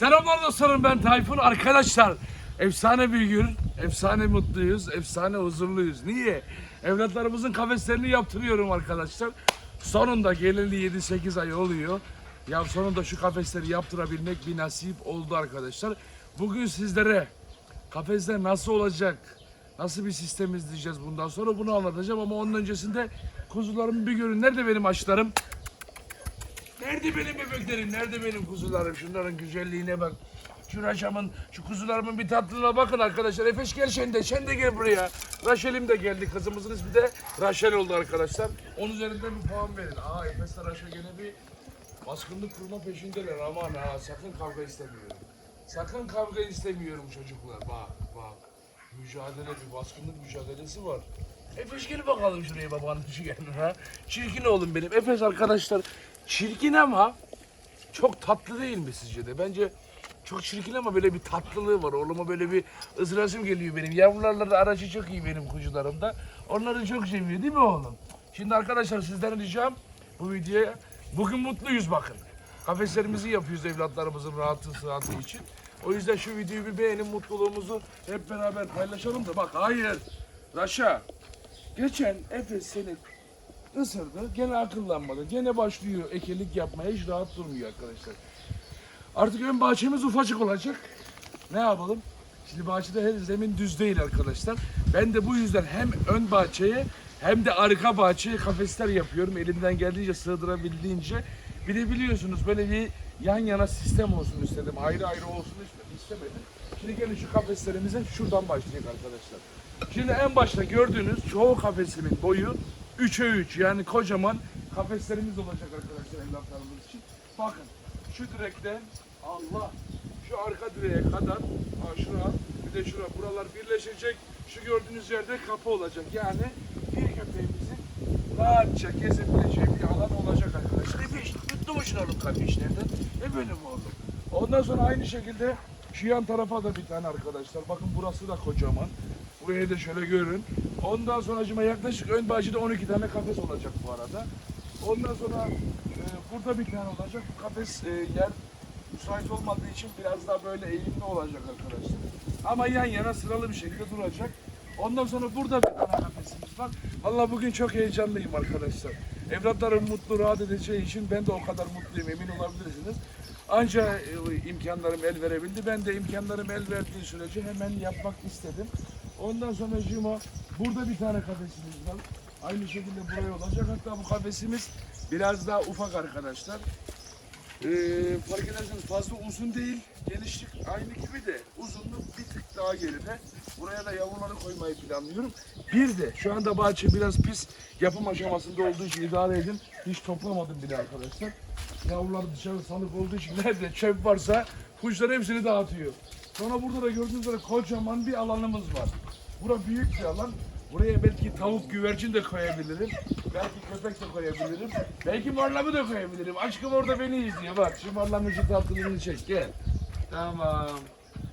Selamlar dostlarım ben Tayfun. Arkadaşlar efsane bir gün, efsane mutluyuz, efsane huzurluyuz. Niye? Evlatlarımızın kafeslerini yaptırıyorum arkadaşlar. Sonunda geleli 7-8 ay oluyor. Ya sonunda şu kafesleri yaptırabilmek bir nasip oldu arkadaşlar. Bugün sizlere kafesler nasıl olacak, nasıl bir sistem izleyeceğiz bundan sonra bunu anlatacağım. Ama onun öncesinde kuzularımı bir görün. Nerede benim açlarım? Nerede benim bebeklerim? Nerede benim kuzularım? Şunların güzelliğine bak. Şu Raşam'ın, şu kuzularımın bir tatlılığına bakın arkadaşlar. Efeş gel sen de, sen de gel buraya. Raşel'im de geldi. Kızımızın ismi de Raşel oldu arkadaşlar. Onun üzerinden bir puan verin. Aa Efes'le Raşel gene bir baskınlık kurma peşindeler. Aman ha sakın kavga istemiyorum. Sakın kavga istemiyorum çocuklar. Bak bak. Mücadele bir baskınlık mücadelesi var. Efes gel bakalım şuraya babanın şu yanına. Çirkin oğlum benim. Efes arkadaşlar çirkin ama çok tatlı değil mi sizce de? Bence çok çirkin ama böyle bir tatlılığı var. Oğluma böyle bir ısırasım geliyor benim. Yavrularla da aracı çok iyi benim kuzularımda. Onları çok seviyor değil mi oğlum? Şimdi arkadaşlar sizden ricam bu videoya bugün mutluyuz bakın. Kafeslerimizi yapıyoruz evlatlarımızın rahatı sıhhati için. O yüzden şu videoyu bir beğenin mutluluğumuzu hep beraber paylaşalım da bak hayır. Raşa geçen Efes seni ısırdı. Gene akıllanmadı. Gene başlıyor ekelik yapmaya. Hiç rahat durmuyor arkadaşlar. Artık ön bahçemiz ufacık olacak. Ne yapalım? Şimdi bahçede her zemin düz değil arkadaşlar. Ben de bu yüzden hem ön bahçeye hem de arka bahçeye kafesler yapıyorum. Elimden geldiğince sığdırabildiğince. Bir de biliyorsunuz böyle bir yan yana sistem olsun istedim. Ayrı ayrı olsun istedim. istemedim. Şimdi gelin şu kafeslerimize şuradan başlayacak arkadaşlar. Şimdi en başta gördüğünüz çoğu kafesimin boyu 3'e 3 yani kocaman kafeslerimiz olacak arkadaşlar evlatlarımız için. Bakın şu direkten Allah şu arka direğe kadar ha şura bir de şura buralar birleşecek. Şu gördüğünüz yerde kapı olacak. Yani bir köpeğimizin rahatça gezebileceği bir alan olacak arkadaşlar. Efe mutlu musun oğlum kapı işlerden? E benim oğlum. Ondan sonra aynı şekilde şu yan tarafa da bir tane arkadaşlar. Bakın burası da kocaman. Burayı da şöyle görün. Ondan sonra acıma yaklaşık ön bahçede 12 tane kafes olacak bu arada. Ondan sonra e, burada bir tane olacak. Bu kafes e, yer müsait olmadığı için biraz daha böyle eğimli olacak arkadaşlar. Ama yan yana sıralı bir şekilde duracak. Ondan sonra burada bir tane kafesimiz var. Valla bugün çok heyecanlıyım arkadaşlar. Evlatlarım mutlu, rahat edeceği için ben de o kadar mutluyum emin olabilirsiniz. Anca e, imkanlarım el verebildi. Ben de imkanlarım el verdiği sürece hemen yapmak istedim. Ondan sonra Cuma burada bir tane kafesimiz var. Aynı şekilde buraya olacak. Hatta bu kafesimiz biraz daha ufak arkadaşlar. Ee, fark ederseniz fazla uzun değil. Genişlik aynı gibi de uzunluk bir tık daha geride. Buraya da yavruları koymayı planlıyorum. Bir de şu anda bahçe biraz pis yapım aşamasında olduğu için idare edin. Hiç toplamadım bile arkadaşlar. Yavrular dışarı salık olduğu için nerede çöp varsa kuşlar hepsini dağıtıyor. Sonra burada da gördüğünüz üzere kocaman bir alanımız var. Bura büyük bir alan. Buraya belki tavuk güvercin de koyabilirim. Belki köpek de koyabilirim. Belki marlamı da koyabilirim. Aşkım orada beni izliyor. Bak şu marlamın şu tatlılığını çek. Gel. Tamam.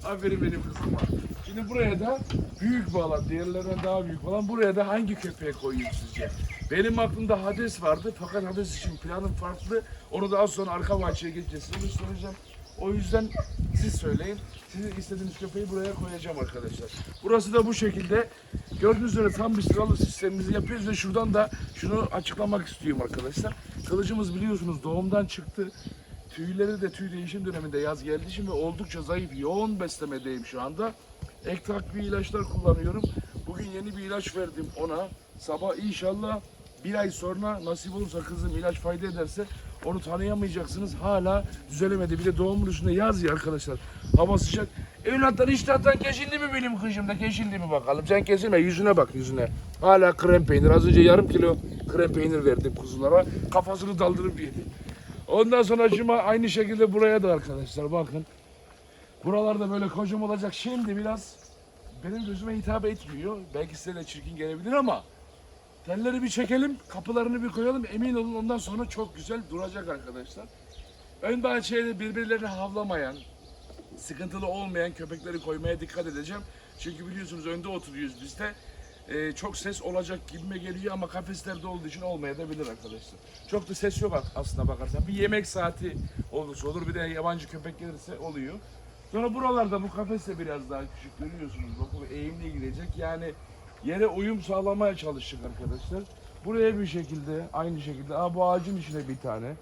Aferin benim kızıma. Şimdi buraya da büyük bir alan, diğerlerinden daha büyük olan buraya da hangi köpeğe koyayım sizce? Benim aklımda Hades vardı fakat Hades için planım farklı. Onu da az sonra arka bahçeye geçeceğiz. Size soracağım. O yüzden siz söyleyin. Sizin istediğiniz köpeği buraya koyacağım arkadaşlar. Burası da bu şekilde. Gördüğünüz üzere tam bir sıralı sistemimizi yapıyoruz ve şuradan da şunu açıklamak istiyorum arkadaşlar. Kılıcımız biliyorsunuz doğumdan çıktı. Tüyleri de tüy değişim döneminde yaz geldiği için ve oldukça zayıf, yoğun beslemedeyim şu anda. Ek takviye ilaçlar kullanıyorum. Bugün yeni bir ilaç verdim ona. Sabah inşallah bir ay sonra nasip olursa kızım ilaç fayda ederse onu tanıyamayacaksınız. Hala düzelemedi. Bir de doğumun üstünde yaz ya arkadaşlar. Hava sıcak. Evlatlar iştahtan kesildi mi benim kışımda? Kesildi mi bakalım? Sen kesilme. Yüzüne bak yüzüne. Hala krem peynir. Az önce yarım kilo krem peynir verdim kuzulara. Kafasını daldırıp yedi. Ondan sonra cuma aynı şekilde buraya da arkadaşlar bakın. Buralarda böyle kocam olacak. Şimdi biraz benim gözüme hitap etmiyor. Belki size de çirkin gelebilir ama telleri bir çekelim, kapılarını bir koyalım. Emin olun ondan sonra çok güzel duracak arkadaşlar. Ön bahçeye birbirlerini havlamayan, sıkıntılı olmayan köpekleri koymaya dikkat edeceğim. Çünkü biliyorsunuz önde oturuyoruz biz de. e, çok ses olacak gibime geliyor ama kafeslerde olduğu için olmayabilir arkadaşlar. Çok da ses yok aslında bakarsan. Bir yemek saati olursa olur bir de yabancı köpek gelirse oluyor. Sonra buralarda bu kafes de biraz daha küçük görüyorsunuz. Bak bu eğimli girecek. Yani yere uyum sağlamaya çalıştık arkadaşlar. Buraya bir şekilde aynı şekilde. Aa, bu ağacın içine bir tane.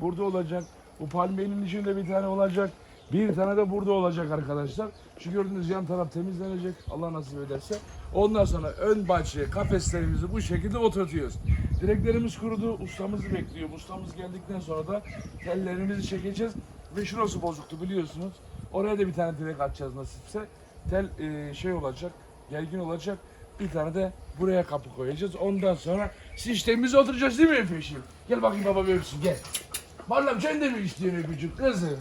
Burada olacak. Bu palmiyenin içinde bir tane olacak. Bir tane de burada olacak arkadaşlar. Şu gördüğünüz yan taraf temizlenecek. Allah nasip ederse. Ondan sonra ön bahçeye kafeslerimizi bu şekilde oturtuyoruz. Direklerimiz kurudu. Ustamızı bekliyor. Ustamız geldikten sonra da tellerimizi çekeceğiz. Ve şurası bozuktu biliyorsunuz. Oraya da bir tane direk atacağız nasipse. Tel e, şey olacak. Gergin olacak. Bir tane de buraya kapı koyacağız. Ondan sonra sistemimize oturacağız değil mi Efe'şim? Gel bakayım baba bir öpsün gel. Marlam sen de mi istiyorsun öpücük kızım?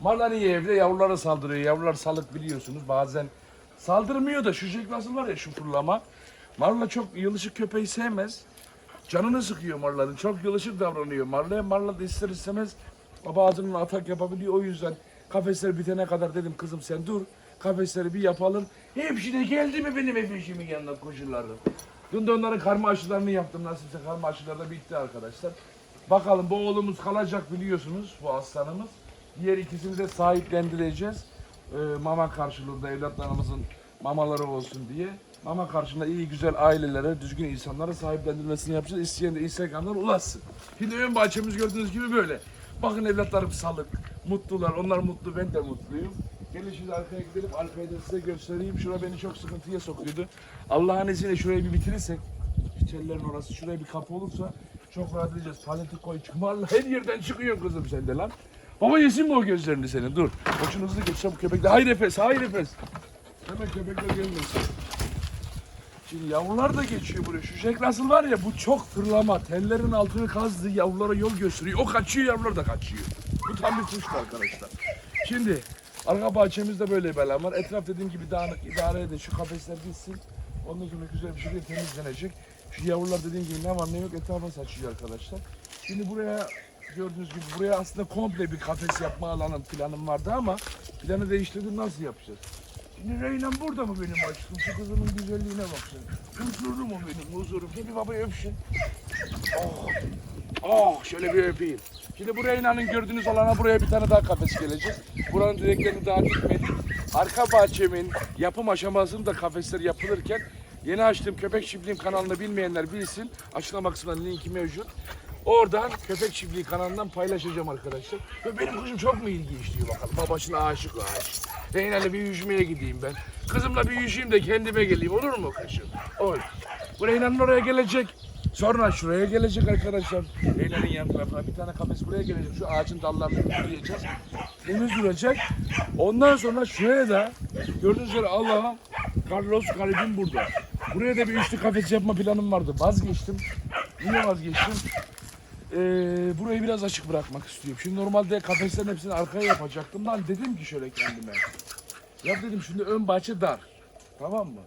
Marlar iyi evde yavrulara saldırıyor. Yavrular salık biliyorsunuz bazen saldırmıyor da şu şey nasıl var ya şu fırlama. Marla çok yılışık köpeği sevmez. Canını sıkıyor marların. Çok yılışık davranıyor. Marlaya marla da ister istemez baba ağzından atak yapabiliyor. O yüzden kafesler bitene kadar dedim kızım sen dur. Kafesleri bir yapalım. Hepsi de geldi mi benim efeşimin yanına koşullardı. Dün de onların karma aşılarını yaptım. Nasipse karma aşıları da bitti arkadaşlar. Bakalım bu oğlumuz kalacak biliyorsunuz bu aslanımız. Diğer ikisini de sahiplendireceğiz. Ee, mama karşılığında evlatlarımızın mamaları olsun diye. Mama karşılığında iyi güzel ailelere, düzgün insanlara sahiplendirmesini yapacağız. İsteyen de Instagram'dan ulaşsın. Şimdi ön bahçemiz gördüğünüz gibi böyle. Bakın evlatlarım salık, mutlular. Onlar mutlu, ben de mutluyum. Gelin şimdi arkaya gidelim. Arkayı da size göstereyim. Şura beni çok sıkıntıya sokuyordu. Allah'ın izniyle şurayı bir bitirirsek, şu tellerin orası, şuraya bir kapı olursa çok rahat edeceğiz. Paleti koy, çıkmarla her yerden çıkıyor kızım sen de lan. Baba yesin mi o gözlerini senin? Dur. Koçun hızlı geç çabuk köpekler. Hayır Efes, hayır Efes. Hemen köpekler gelmesin. Şimdi yavrular da geçiyor buraya. Şu Jack Russell var ya bu çok fırlama. Tellerin altını kazdı. Yavrulara yol gösteriyor. O kaçıyor yavrular da kaçıyor. Bu tam bir kuştu arkadaşlar. Şimdi arka bahçemizde böyle bir alan var. Etraf dediğim gibi dağınık idare edin. Şu kafesler gitsin. Ondan sonra güzel bir şekilde temizlenecek. Şu yavrular dediğim gibi ne var ne yok etrafa saçıyor arkadaşlar. Şimdi buraya gördüğünüz gibi buraya aslında komple bir kafes yapma alanı planım vardı ama planı değiştirdim nasıl yapacağız? Şimdi Reynan burada mı benim aşkım? Şu kızımın güzelliğine bak sen. Huzurum o benim huzurum. Gel bir babayı öpüşün. Oh. Oh şöyle bir öpeyim. Şimdi bu Reyna'nın gördüğünüz alana buraya bir tane daha kafes gelecek. Buranın direklerini daha dikmedik. Arka bahçemin yapım aşamasında kafesler yapılırken yeni açtığım köpek çiftliğim kanalını bilmeyenler bilsin. Açıklama kısmında linki mevcut. Oradan köpek çiftliği kanalından paylaşacağım arkadaşlar. Ve benim kızım çok mu ilgi istiyor bakalım. Babasına aşık aşık. Reyna'yla bir yüzmeye gideyim ben. Kızımla bir yüzeyim de kendime geleyim olur mu kızım? Olur. Bu Reyna'nın oraya gelecek. Sonra şuraya gelecek arkadaşlar. Reyna'nın yan tarafına bir tane kafes buraya gelecek. Şu ağacın dallarını kuruyacağız. Temiz duracak. Ondan sonra şuraya da gördüğünüz üzere Allah'a Carlos Garibim burada. Buraya da bir üçlü kafes yapma planım vardı. Vazgeçtim. Niye vazgeçtim? Ee, burayı biraz açık bırakmak istiyorum. Şimdi normalde kafeslerin hepsini arkaya yapacaktım. Lan dedim ki şöyle kendime. Ya dedim şimdi ön bahçe dar. Tamam mı?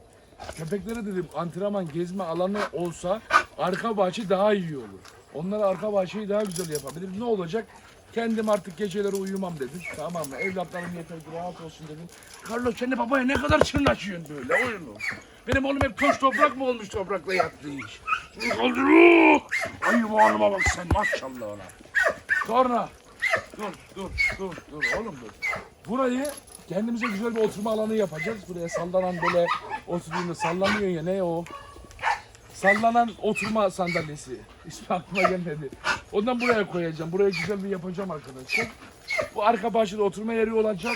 Köpeklere dedim antrenman gezme alanı olsa arka bahçe daha iyi olur. Onlara arka bahçeyi daha güzel yapabilirim. Ne olacak? Kendim artık geceleri uyumam dedim. Tamam mı? Evlatlarım yeter ki rahat olsun dedim. Carlos sen babaya ne kadar çırnaşıyorsun böyle oyunu. Benim oğlum hep toz toprak mı olmuş toprakla yattığı iş. Kaldırıyor. Ay oğluma bak sen maşallah ona. Sonra dur dur dur dur oğlum dur. Burayı kendimize güzel bir oturma alanı yapacağız. Buraya sallanan böyle oturduğunda sallanıyor ya ne o? Sallanan oturma sandalyesi. İsmi aklıma gelmedi. Ondan buraya koyacağım. Buraya güzel bir yapacağım arkadaşlar. Bu arka bahçede oturma yeri olacak.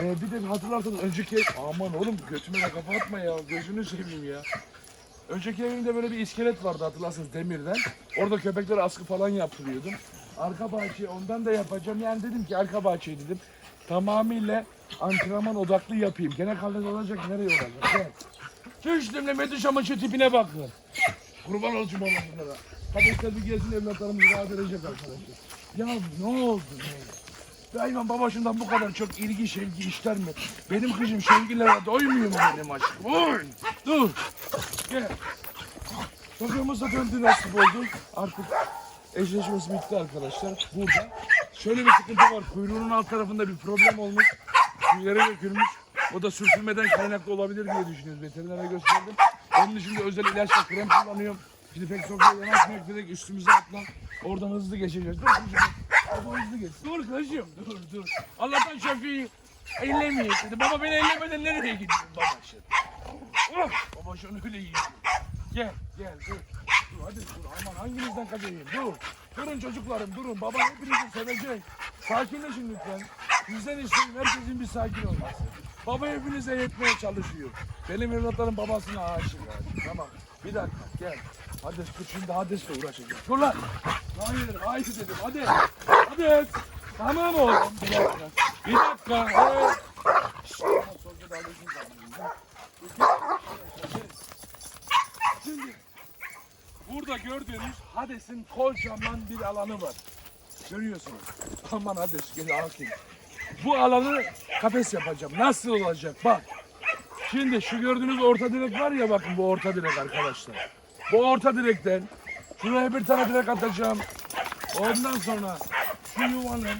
Ee, bir de hatırlarsanız önceki aman oğlum götüme de kapatma ya gözünü seveyim ya. Önceki evimde böyle bir iskelet vardı hatırlarsanız demirden. Orada köpeklere askı falan yaptırıyordum. Arka bahçeyi ondan da yapacağım. Yani dedim ki arka bahçeyi dedim tamamıyla antrenman odaklı yapayım. Gene kaldı olacak nereye olacak? Gel. Şu üstümle Meduşam'ın şu tipine bakın. Kurban olacağım onlara. Kardeşler bir gelsin evlatlarımız rahat edecek arkadaşlar. Ya ne oldu ne oldu? Hayvan babasından bu kadar çok ilgi sevgi ister mi? Benim kızım sevgilere doymuyor mu benim aşkım? Oy! Dur! Gel. Çocuğumuz da döndü nasip oldu. Artık eşleşmesi bitti arkadaşlar. Burada. Şöyle bir sıkıntı var. Kuyruğunun alt tarafında bir problem olmuş. Tüyleri dökülmüş. O da sürtünmeden kaynaklı olabilir diye düşünüyoruz. Veterinere gösterdim. Onun dışında özel ilaçla krem kullanıyorum. Şimdi pek çok yere yanaşmayak dedik üstümüze atla. Oradan hızlı geçeceğiz. Dur kızım. Baba hızlı geç. Dur kızım dur dur. Allah'tan şoförü ellemeyin dedi. Baba beni ellemeden nereye gidiyorsun baba şimdi? Oh, baba şunu öyle yiyin. Gel gel dur. Dur hadi dur aman hanginizden kaçayım dur. Durun çocuklarım durun baba hepinizi sevecek. Sakinleşin lütfen. Bizden isteyin herkesin bir sakin olması. Baba hepinize yetmeye çalışıyor. Benim evlatlarım babasına aşık yani. Tamam bir dakika gel. Hades dur şimdi Hades'le uğraşacağım. Dur lan. Hayır hayır dedim hadi. Hades. Tamam oğlum bir dakika. Bir dakika. Zamanında. Şimdi burada gördüğünüz Hades'in kocaman bir alanı var. Görüyorsunuz. Aman Hades gel hakim. Bu alanı kafes yapacağım. Nasıl olacak? Bak. Şimdi şu gördüğünüz orta direk var ya bakın bu orta direk arkadaşlar. Bu orta direkten şuraya bir tane direk atacağım. Ondan sonra şu yuvanın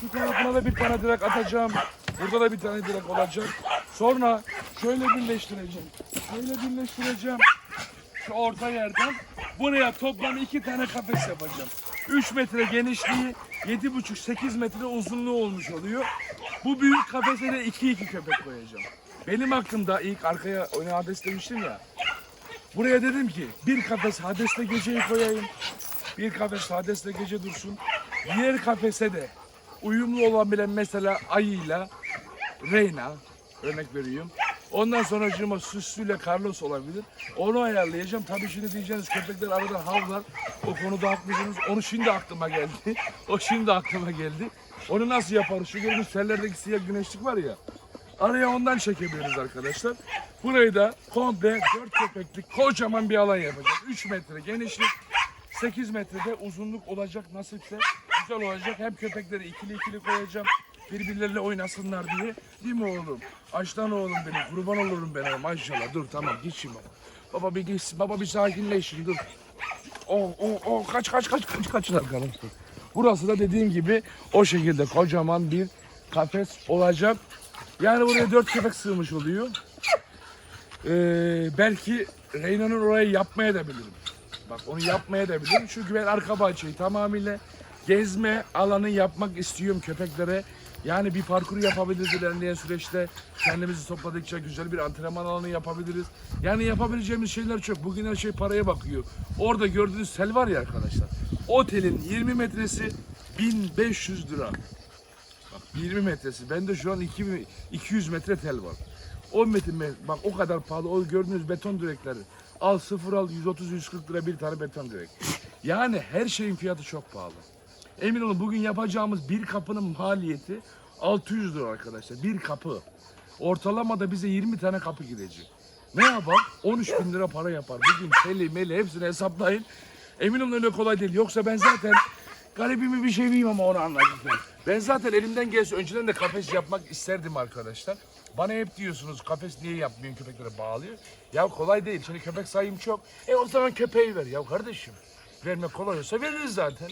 şu tarafına da bir tane direk atacağım. Burada da bir tane direk olacak. Sonra şöyle birleştireceğim. Şöyle birleştireceğim. Şu orta yerden buraya toplam iki tane kafes yapacağım. 3 metre genişliği, 7,5-8 metre uzunluğu olmuş oluyor. Bu büyük kafese de 2-2 köpek koyacağım. Benim aklımda ilk arkaya oyunu Hades demiştim ya. Buraya dedim ki bir kafes Hades'le geceyi koyayım. Bir kafes Hades'le gece dursun. Diğer kafese de uyumlu olabilen mesela ayıyla Reyna örnek veriyorum. Ondan sonra cıma süslüyle Carlos olabilir. Onu ayarlayacağım. Tabii şimdi diyeceğiniz köpekler aradan havlar. O konuda haklısınız. Onu şimdi aklıma geldi. o şimdi aklıma geldi. Onu nasıl yaparız? Şu gördüğünüz tellerdeki siyah güneşlik var ya. Araya ondan çekebiliriz arkadaşlar. Burayı da komple 4 köpeklik kocaman bir alan yapacağız. 3 metre genişlik, 8 metrede uzunluk olacak nasipse güzel olacak. Hem köpekleri ikili ikili koyacağım. Birbirleriyle oynasınlar diye. Değil mi oğlum? Açtan oğlum benim. Kurban olurum ben. Maşallah. Dur tamam git şimdi. Baba bir gitsin. Baba bir sakinleşin. Dur. Oh oh oh kaç kaç kaç kaç kaçın arkadaşlar. Burası da dediğim gibi o şekilde kocaman bir kafes olacak. Yani buraya dört köpek sığmış oluyor. Ee, belki Reyna'nın orayı yapmaya da bilirim. Bak onu yapmaya da bilirim. Çünkü ben arka bahçeyi tamamıyla gezme alanı yapmak istiyorum köpeklere. Yani bir parkur yapabiliriz ilerleyen süreçte. Kendimizi topladıkça güzel bir antrenman alanı yapabiliriz. Yani yapabileceğimiz şeyler çok. Bugün her şey paraya bakıyor. Orada gördüğünüz tel var ya arkadaşlar. Otelin 20 metresi 1500 lira. Bak 20 metresi. Bende şu an 2000 200 metre tel var. 10 metre bak o kadar pahalı. O gördüğünüz beton direkleri. Al sıfır al 130-140 lira bir tane beton direk. Yani her şeyin fiyatı çok pahalı. Emin olun bugün yapacağımız bir kapının maliyeti 600 lira arkadaşlar. Bir kapı. Ortalamada bize 20 tane kapı gidecek. Ne yapar? 13 bin lira para yapar. Bugün teli meli hepsini hesaplayın. Emin olun öyle kolay değil. Yoksa ben zaten garibimi bir şey miyim ama onu anladım ben. Ben zaten elimden gelse önceden de kafes yapmak isterdim arkadaşlar. Bana hep diyorsunuz kafes niye yapmıyorsun köpeklere bağlıyor. Ya kolay değil. Şimdi köpek sayım çok. E o zaman köpeği ver. Ya kardeşim vermek kolay olsa veririz zaten.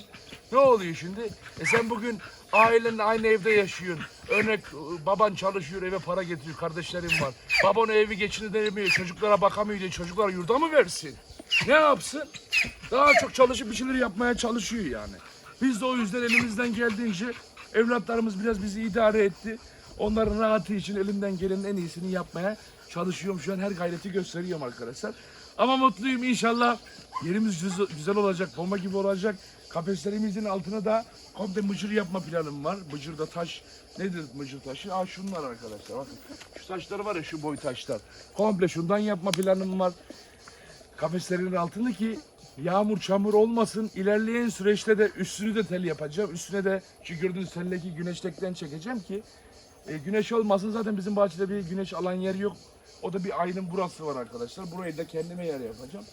Ne oluyor şimdi? E sen bugün ailenle aynı evde yaşıyorsun. Örnek e, baban çalışıyor eve para getiriyor kardeşlerin var. Baban o evi geçindiremiyor çocuklara bakamıyor diye çocuklar yurda mı versin? Ne yapsın? Daha çok çalışıp bir şeyler yapmaya çalışıyor yani. Biz de o yüzden elimizden geldiğince evlatlarımız biraz bizi idare etti. Onların rahatı için elimden gelenin en iyisini yapmaya çalışıyorum. Şu an her gayreti gösteriyorum arkadaşlar. Ama mutluyum inşallah. Yerimiz güzel- olacak, bomba gibi olacak. Kafeslerimizin altına da komple mıcır yapma planım var. Mıcırda taş, nedir mıcır taşı? Aa şunlar arkadaşlar bakın. Şu taşlar var ya şu boy taşlar. Komple şundan yapma planım var kafeslerin altını ki yağmur çamur olmasın. İlerleyen süreçte de üstünü de tel yapacağım. Üstüne de şu gördüğünüz teldeki güneşlikten çekeceğim ki e, güneş olmasın. Zaten bizim bahçede bir güneş alan yer yok. O da bir ayının burası var arkadaşlar. Burayı da kendime yer yapacağım.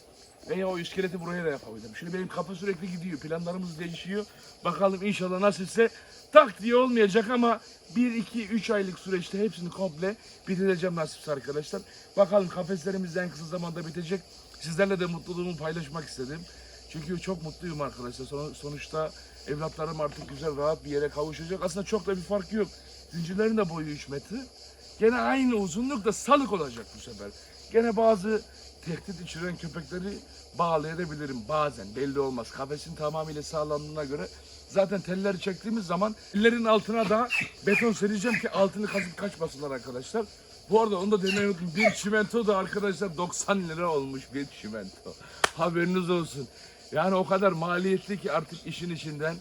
Veya o iskeleti buraya da yapabilirim. Şimdi benim kafa sürekli gidiyor. Planlarımız değişiyor. Bakalım inşallah nasipse tak diye olmayacak ama 1, 2, 3 aylık süreçte hepsini komple bitireceğim nasipse arkadaşlar. Bakalım kafeslerimiz en kısa zamanda bitecek. Sizlerle de mutluluğumu paylaşmak istedim. Çünkü çok mutluyum arkadaşlar. Son- sonuçta evlatlarım artık güzel rahat bir yere kavuşacak. Aslında çok da bir fark yok. Zincirlerin de boyu 3 metre. Gene aynı uzunlukta salık olacak bu sefer. Gene bazı tehdit içeren köpekleri bağlayabilirim bazen belli olmaz. Kafesin tamamıyla sağlandığına göre zaten telleri çektiğimiz zaman ellerin altına da beton sereceğim ki altını kazıp kaçmasınlar arkadaşlar. Bu arada onu da demeyi unuttum. Bir çimento da arkadaşlar 90 lira olmuş bir çimento. Haberiniz olsun. Yani o kadar maliyetli ki artık işin içinden.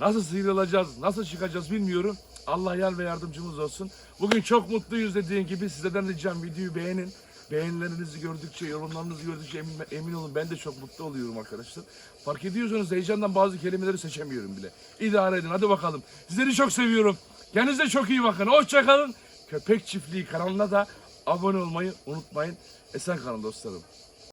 Nasıl sıyrılacağız, nasıl çıkacağız bilmiyorum. Allah yar ve yardımcımız olsun. Bugün çok mutluyuz dediğim gibi sizlerden ricam videoyu beğenin. Beğenilerinizi gördükçe, yorumlarınızı gördükçe emin, emin olun ben de çok mutlu oluyorum arkadaşlar. Fark ediyorsanız heyecandan bazı kelimeleri seçemiyorum bile. İdare edin hadi bakalım. Sizleri çok seviyorum. Kendinize çok iyi bakın. Hoşçakalın. Köpek Çiftliği kanalına da abone olmayı unutmayın. Esen kalın dostlarım.